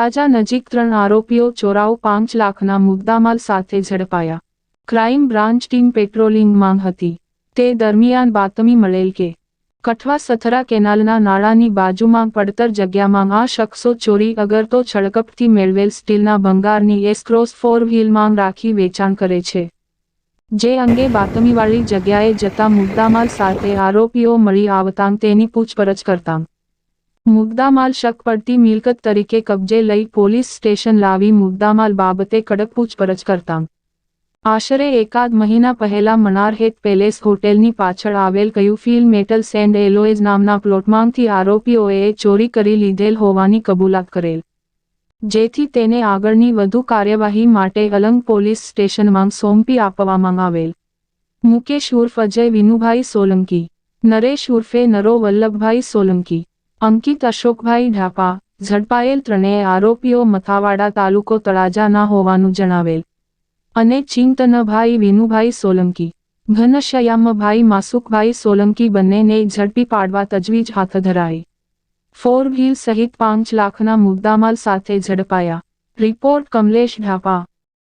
તળાજા નજીક ત્રણ આરોપીઓ ચોરાઓ પાંચ લાખના મુદ્દામાલ સાથે ઝડપાયા. ક્રાઇમ બ્રાન્ચ ટીમ પેટ્રોલિંગમાં હતી. તે દરમિયાન બાતમી મળેલ કે, કઠવા સથરા કેનાલના નાળાની બાજુમાં પડતર જગ્યામાં આ શખ્સો ચોરી અગર તો છળકપથી મેળવેલ સ્ટીલના ભંગારની એસક્રોસ ફોર વ્હીલમાં રાખી વેચાણ કરે છે. જે અંગે બાતમીવાળી જગ્યાએ જતા મુદ્દામાલ સાથે આરોપીઓ મળી આવતાં તેની પૂછપરછ કરતાં મુદ્દામાલ શક પડતી મિલકત તરીકે કબજે લઈ પોલીસ સ્ટેશન લાવી મુદ્દામાલ બાબતે કડક પૂછપરછ કરતાં. આશરે એકાદ મહિના પહેલા મનારહેત પેલેસ હોટેલની પાછળ આવેલ કયું કયુફિલ મેટલ સેન્ડ એલોએઝ નામના પ્લોટમાંથી આરોપીઓએ ચોરી કરી લીધેલ હોવાની કબૂલાત કરેલ. જેથી તેને આગળની વધુ કાર્યવાહી માટે અલંગ પોલીસ સ્ટેશનમાં સોંપી આપવામાં આવેલ. મુકેશ ઉર્ફ, અજય વિનુભાઈ સોલંકી, નરેશ ઉર્ફે નરો વલ્લભભાઈ સોલંકી અંકિત અશોકભાઈ ઢાપા, ઝડપાયેલ ત્રણેય આરોપીઓ મથાવાડા તાલુકો તળાજાના હોવાનું જણાવેલ. અને ચિંતનભાઈ વિનુભાઈ સોલંકી, ઘનશ્યામભાઈ માસુકભાઈ સોલંકી બંનેને ઝડપી પાડવા તજવીજ હાથ ધરાઈ. ફોર વ્હીલ સહિત પાંચ લાખના મુદ્દામાલ સાથે ઝડપાયા. રિપોર્ટ કમલેશ ઢાપા.